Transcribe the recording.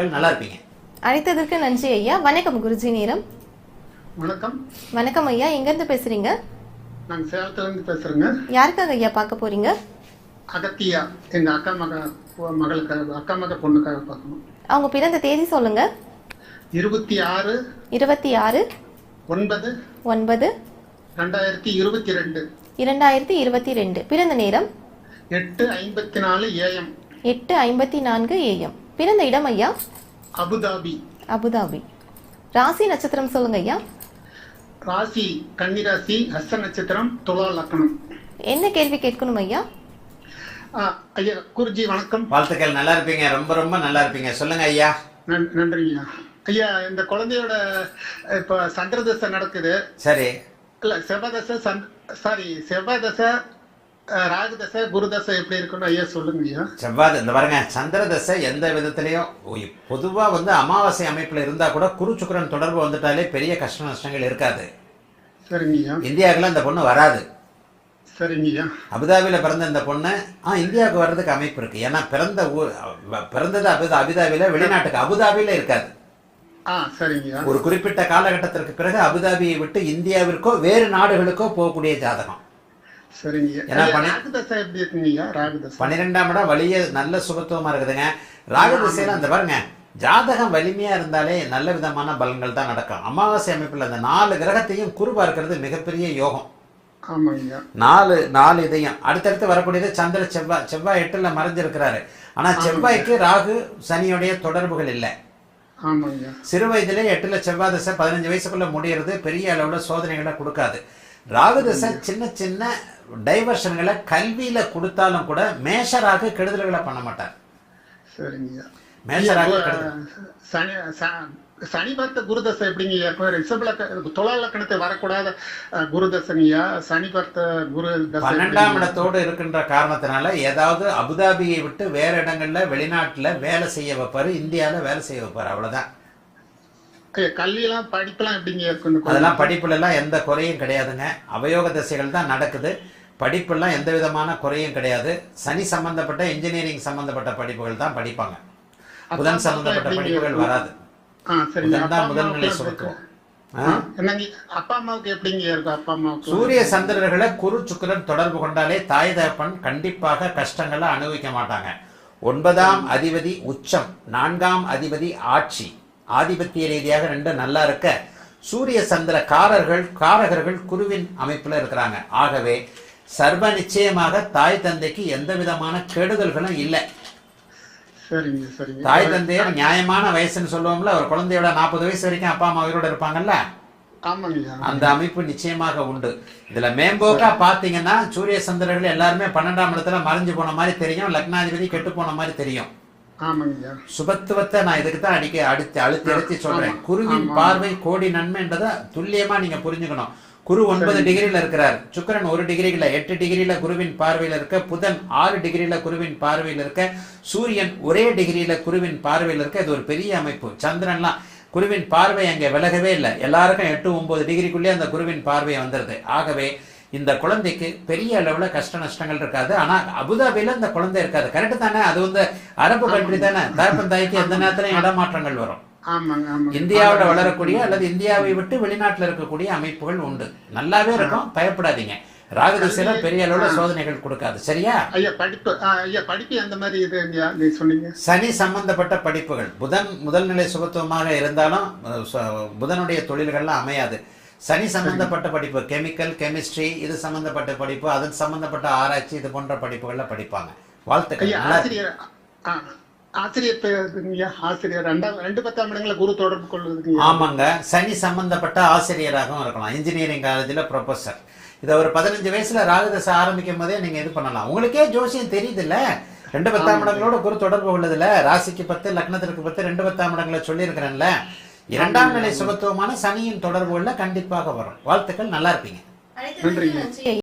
வாழ்த்துக்கள் நல்லா இருப்பீங்க. அழைத்ததற்கு நன்றி ஐயா. வணக்கம் குருஜி நேரம். வணக்கம். வணக்கம் ஐயா. எங்கேருந்து பேசுறீங்க? நாங்க சேலத்துல இருந்து பேசுறேங்க. யாருக்காக ஐயா பார்க்க போறீங்க? அகத்தியா எங்க அக்கா மக மகளுக்காக அக்கா மக பொண்ணுக்காக பார்க்கணும். அவங்க பிறந்த தேதி சொல்லுங்க. இருபத்தி ஆறு இருபத்தி ஆறு ஒன்பது ஒன்பது ரெண்டாயிரத்தி இருபத்தி ரெண்டு. இரண்டாயிரத்தி இருபத்தி ரெண்டு. பிறந்த நேரம்? எட்டு ஐம்பத்தி நாலு ஏஎம் எட்டு ஐம்பத்தி நான்கு ஏஎம் பிறந்த இடம் ஐயா? அபுதாபி. அபுதாபி. ராசி நட்சத்திரம் சொல்லுங்க ஐயா. ராசி கன்னிராசி ஹஸ்த நட்சத்திரம் துலா லக்னம். என்ன கேள்வி கேட்கணும் ஐயா? ஆ, ஐயா குருஜி வணக்கம். வாழ்த்துக்கள். நல்லா இருப்பீங்க. ரொம்ப ரொம்ப நல்லா இருப்பீங்க. சொல்லுங்க ஐயா. நன்- நன்றிங்க. ஐயா இந்த குழந்தையோட இப்ப சந்திரதசை நடக்குது. சரி. இல்ல செவ்வாதசை சந்த் சாரி செவ்வாதசை அஹ், ராகுதசை குருதசை எப்படி இருக்குன்னு ஐயா சொல்லுங்க ஐயா. செவ்வாய் இந்த பாருங்க சந்திர தசை எந்த விதத்திலையும் பொதுவா வந்து அமாவாசை அமைப்புல இருந்தா கூட குரு சுக்கிரன் தொடர்பு வந்துட்டாலே பெரிய கஷ்ட நஷ்டங்கள் இருக்காது. சரிங்க ஐயா. இந்தியாவுக்குலாம் இந்த பொண்ணு வராது. சரிங்க ஐயா. அபுதாபியில் பிறந்த இந்த பொண்ணு ஆ இந்தியாவுக்கு வர்றதுக்கு அமைப்பு இருக்கு. ஏன்னா பிறந்த ஊர் பிறந்தது அபுதா அபுதாபியில் வெளிநாட்டுக்கு அபுதாபியில் இருக்காது. ஒரு குறிப்பிட்ட காலகட்டத்திற்கு பிறகு அபுதாபியை விட்டு இந்தியாவிற்கோ வேறு நாடுகளுக்கோ போகக்கூடிய ஜாதகம். சரிங்க ராகுதசை எப்படி இருக்குங்க ராகுதசை. பன்னிரெண்டாம் இடம் வலிய நல்ல சுபத்துவமா இருக்குதுங்க. ராகதிசையில அந்த பாருங்க ஜாதகம் வலிமையா இருந்தாலே நல்ல விதமான பலன்கள் தான் நடக்கும். அமாவாசை அமைப்பில் அந்த நாலு கிரகத்தையும் குரு பார்க்கிறது மிகப்பெரிய யோகம். நாலு நாலு இதையும். அடுத்தடுத்து வரக்கூடியது சந்திர செவ்வாய் செவ்வாய் எட்டுல மறைஞ்சிருக்கிறாரு. ஆனா செவ்வாய்க்கு ராகு சனியுடைய தொடர்புகள் இல்லை. சிறு வயதிலே எட்டுல செவ்வாய் தசை பதினஞ்சு வயசுக்குள்ள முடியறது பெரிய அளவுல சோதனைகளை கொடுக்காது. ராகு தசை சின்ன சின்ன டைவர்ஷன்களை கல்வியில கொடுத்தாலும் கூட மேஷ ராகு கெடுதல்களை பண்ண மாட்டார். சரிங்க. ஐயா மேஷ ஐயா, ராகு கு- கெடுதல். சனி சனி பார்த்த குருதசை எப்படிங்க ஐயா ரிஷபலக்க துலா லக்கணத்தை வரக்கூடாத ஐயா சனி பார்த்த குரு பன்னெண்டாம்? இடத்தோடு இருக்கின்ற காரணத்தினால ஏதாவது அபுதாபியை விட்டு வேற இடங்கள்ல வெளிநாட்டுல வேலை செய்ய வைப்பாரு இந்தியால வேலை செய்ய வைப்பாரு அவ்வளவுதான். கல்வியெல்லாம் படிப்பெல்லாம் எப்படிங்க அதெல்லாம் படிப்புல எல்லாம் எந்த குறையும் கிடையாதுங்க. அவயோக திசைகள் தான் நடக்குது. படிப்பெல்லாம் எந்த விதமான குறையும் கிடையாது. சனி சம்பந்தப்பட்ட இன்ஜினியரிங் சம்பந்தப்பட்ட படிப்புகள் தான் படிப்பாங்க. புதன் சம்பந்தப்பட்ட படிப்புகள்? வராது. ஆ சரிங்க புதன் அப்பா தான் முதல் நிலை அம்மாவுக்கு சுருக்கம் சூரிய சந்திரர்களை குரு சுக்கிரன் தொடர்பு கொண்டாலே தாய் தகப்பன் கண்டிப்பாக கஷ்டங்களை அனுபவிக்க மாட்டாங்க. ஒன்பதாம் அதிபதி உச்சம் நான்காம் அதிபதி ஆட்சி. ஆதிபத்திய ரீதியாக ரெண்டு நல்லா இருக்க. சூரிய சந்திர காரர்கள் காரகர்கள் குருவின் அமைப்புல இருக்கிறாங்க. ஆகவே சர்வ நிச்சயமாக தாய் தந்தைக்கு எந்த விதமான கெடுதல்களும் இல்லை. தாய் தந்தையர் நியாயமான வயசுன்னு சொல்லுவோம்ல ஒரு குழந்தையோட நாற்பது வயசு வரைக்கும் அப்பா அம்மா உயிரோட இருப்பாங்கல்ல? அந்த அமைப்பு நிச்சயமாக உண்டு. இதுல மேம்போக்கா பாத்தீங்கன்னா சூரிய சந்திரர்கள் எல்லாருமே பன்னெண்டாம் இடத்துல மறைஞ்சு போன மாதிரி தெரியும் லக்னாதிபதி கெட்டு போன மாதிரி தெரியும். சுபத்துவத்தை நான் இதுக்கு தான் அடிக்க அடித்து அழுத்தி அழுத்தி சொல்றேன். குருவின். பார்வை கோடி நன்மைன்றதை துல்லியமா நீங்க புரிஞ்சுக்கணும். குரு ஒன்பது டிகிரியில இருக்கிறார். சுக்கிரன் ஒரு டிகிரியில எட்டு டிகிரியில குருவின் பார்வையில் இருக்க புதன் ஆறு டிகிரியில குருவின் பார்வையில் இருக்க சூரியன் ஒரே டிகிரியில குருவின் பார்வையில் இருக்க இது ஒரு பெரிய அமைப்பு. சந்திரன்லாம் குருவின் பார்வை அங்கே விலகவே இல்லை. எல்லாருக்கும் எட்டு ஒன்பது டிகிரிக்குள்ளே அந்த குருவின் பார்வை வந்துருது. ஆகவே இந்த குழந்தைக்கு பெரிய அளவில் கஷ்ட நஷ்டங்கள் இருக்காது. ஆனால் அபுதாபியில் இந்த குழந்தை இருக்காது. கரெக்டு தானே? அது வந்து அரபு கண்ட்ரி தானே? தகப்பன் தாய்க்கு எந்த நேரத்துலையும் இடமாற்றங்கள் வரும். இந்தியாவோட வளரக்கூடிய அல்லது இந்தியாவை விட்டு வெளிநாட்டுல இருக்கக்கூடிய அமைப்புகள் உண்டு. நல்லாவே இருக்கும் பயப்படாதீங்க. ராகதிசையில பெரிய அளவுல சோதனைகள் கொடுக்காது. சரியா? ஐயா படிப்பு ஐயா படிப்பு அந்த மாதிரி இது சொன்னீங்க? சனி சம்பந்தப்பட்ட படிப்புகள். புதன் முதல் நிலை சுபத்துவமாக இருந்தாலும் புதனுடைய தொழில்கள்லாம் அமையாது. சனி சம்பந்தப்பட்ட படிப்பு கெமிக்கல் கெமிஸ்ட்ரி இது சம்பந்தப்பட்ட படிப்பு அதன் சம்பந்தப்பட்ட ஆராய்ச்சி இது போன்ற படிப்புகள்ல படிப்பாங்க. வாழ்த்துக்கள். ஆசிரியர் ஆசிரியர் பேருங்க ஆசிரியர் ரெண்டாம் ரெண்டு பத்தாம் இடங்கள குரு தொடர்பு கொள்வதுங்க ஆமாங்க. சனி சம்பந்தப்பட்ட ஆசிரியராகவும் இருக்கலாம். இன்ஜினியரிங் காலேஜில் ப்ரொஃபஸர் இதை ஒரு பதினஞ்சு வயசுல ராகதசை ஆரம்பிக்கும் போதே நீங்க இது பண்ணலாம். உங்களுக்கே ஜோசியம் தெரியுதுல்ல? ரெண்டு பத்தாம் இடங்களோட குரு தொடர்பு உள்ளதுல. ராசிக்கு பத்து லக்னத்திற்கு பத்து ரெண்டு பத்தாம் இடங்களை சொல்லியிருக்கிறேன்ல. இரண்டாம் நிலை சுபத்துவமான சனியின் தொடர்புகள்ல கண்டிப்பாக வரும். வாழ்த்துக்கள். நல்லா இருப்பீங்க. நன்றிங்க.